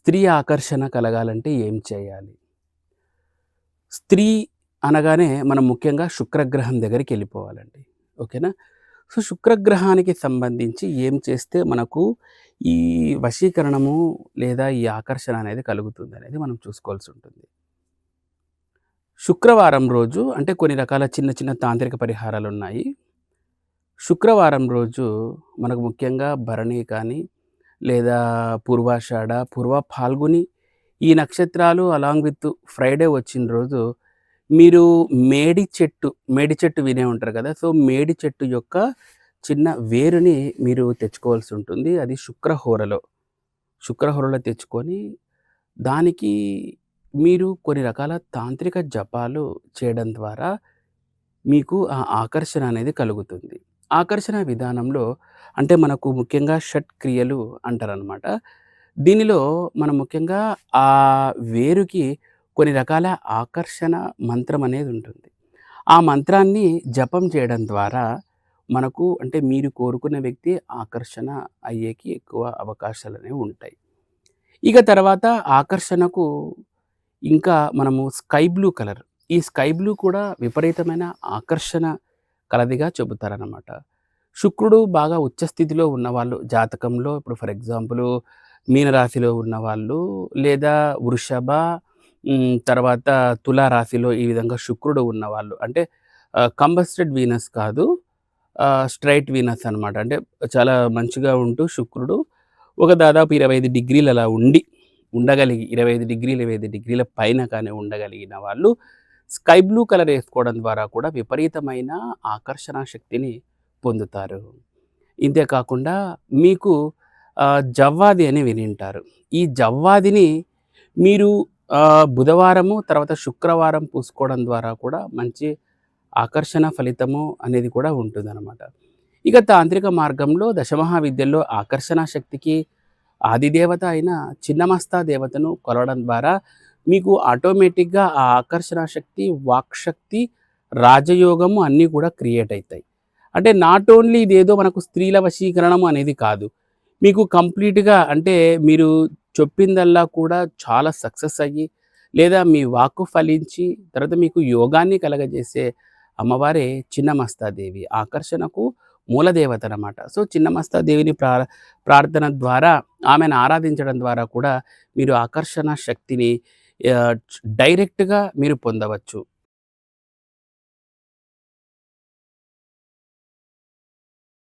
స్త్రీ ఆకర్షణ కలగాలంటే ఏం చేయాలి? స్త్రీ అనగానే మనం ముఖ్యంగా శుక్రగ్రహం దగ్గరికి వెళ్ళిపోవాలండి. ఓకేనా? సో, శుక్రగ్రహానికి సంబంధించి ఏం చేస్తే మనకు ఈ వశీకరణము లేదా ఈ ఆకర్షణ అనేది కలుగుతుంది అనేది మనం చూసుకోవాల్సి ఉంటుంది శుక్రవారం రోజు అంటే కొన్ని రకాల చిన్న చిన్న తాంత్రిక పరిహారాలు ఉన్నాయి శుక్రవారం రోజు మనకు ముఖ్యంగా భరణి కానీ, లేదా పూర్వాషాఢ, పూర్వ ఫాల్గుని ఈ నక్షత్రాలు అలాంగ్ విత్ ఫ్రైడే వచ్చిన రోజు మీరు మేడి చెట్టు, మేడి చెట్టు వినే ఉంటారు కదా! సో, మేడి చెట్టు యొక్క చిన్న వేరుని మీరు తెచ్చుకోవాల్సి ఉంటుంది. అది శుక్రహోరలో. శుక్రహోరలో తెచ్చుకొని దానికి మీరు కొన్ని రకాల తాంత్రిక జపాలు చేయడం ద్వారా మీకు ఆ ఆకర్షణ అనేది కలుగుతుంది. ఆకర్షణ విధానంలో అంటే మనకు ముఖ్యంగా షట్ క్రియలు అంటారనమాట. దీనిలో మనం ముఖ్యంగా ఆ వేరుకి కొన్ని రకాల ఆకర్షణ మంత్రం అనేది ఉంటుంది. ఆ మంత్రాన్ని జపం చేయడం ద్వారా మనకు అంటే మీరు కోరుకున్న వ్యక్తి ఆకర్షణ అయ్యేకి ఎక్కువ అవకాశాలు అనేవి ఉంటాయి. ఇక తర్వాత ఆకర్షణకు ఇంకా మనము స్కై బ్లూ కలర్. ఈ స్కై బ్లూ కూడా విపరీతమైన ఆకర్షణ కలదిగా చెబుతారనమాట. శుక్రుడు బాగా ఉచ్చస్థితిలో ఉన్నవాళ్ళు జాతకంలో ఇప్పుడు ఫర్ ఎగ్జాంపుల్ మీనరాశిలో ఉన్నవాళ్ళు లేదా వృషభ తర్వాత తులా రాశిలో ఈ విధంగా శుక్రుడు ఉన్నవాళ్ళు అంటే కంబస్టెడ్ వీనస్ కాదు. స్ట్రైట్ వీనస్ అనమాట. అంటే చాలా మంచిగా ఉంటూ శుక్రుడు ఒక దాదాపు 25 డిగ్రీలు అలా ఉండి ఉండగలిగి 25 డిగ్రీలు, 25 డిగ్రీల పైన కానీ ఉండగలిగిన వాళ్ళు స్కై బ్లూ కలర్ వేసుకోవడం ద్వారా కూడా విపరీతమైన ఆకర్షణ శక్తిని పొందుతారు. ఇంతే కాకుండా మీకు జవ్వాది అని వినింటారు. ఈ జవ్వాదిని మీరు బుధవారము తర్వాత శుక్రవారం పూసుకోవడం ద్వారా కూడా మంచి ఆకర్షణ ఫలితము అనేది కూడా ఉంటుందన్నమాట ఇక తాంత్రిక మార్గంలో దశమహావిద్యల్లో ఆకర్షణ శక్తికి ఆదిదేవత అయిన చిన్నమస్తా దేవతను కొలవడం ద్వారా మీకు ఆటోమేటిక్‌గా ఆ ఆకర్షణ శక్తి, వాక్‌శక్తి, రాజయోగము అన్నీ కూడా క్రియేట్ అవుతాయి అంటే నాట్ ఓన్లీ ఇదేదో మనకు స్త్రీల వశీకరణము అనేది కాదు. మీకు కంప్లీట్‌గా అంటే మీరు చెప్పిందల్లా కూడా చాలా సక్సెస్ అయ్యి, లేదా మీ వాక్కు ఫలించి తర్వాత మీకు యోగాన్ని కలగజేసే అమ్మవారే చిన్నమస్తాదేవి. ఆకర్షణకు మూలదేవత అనమాట. సో, చిన్నమస్తాదేవిని ప్రా ప్రార్థన ద్వారా ఆమెను ఆరాధించడం ద్వారా కూడా మీరు ఆకర్షణ శక్తిని డైరెక్ట్‌గా మీరు పొందవచ్చు.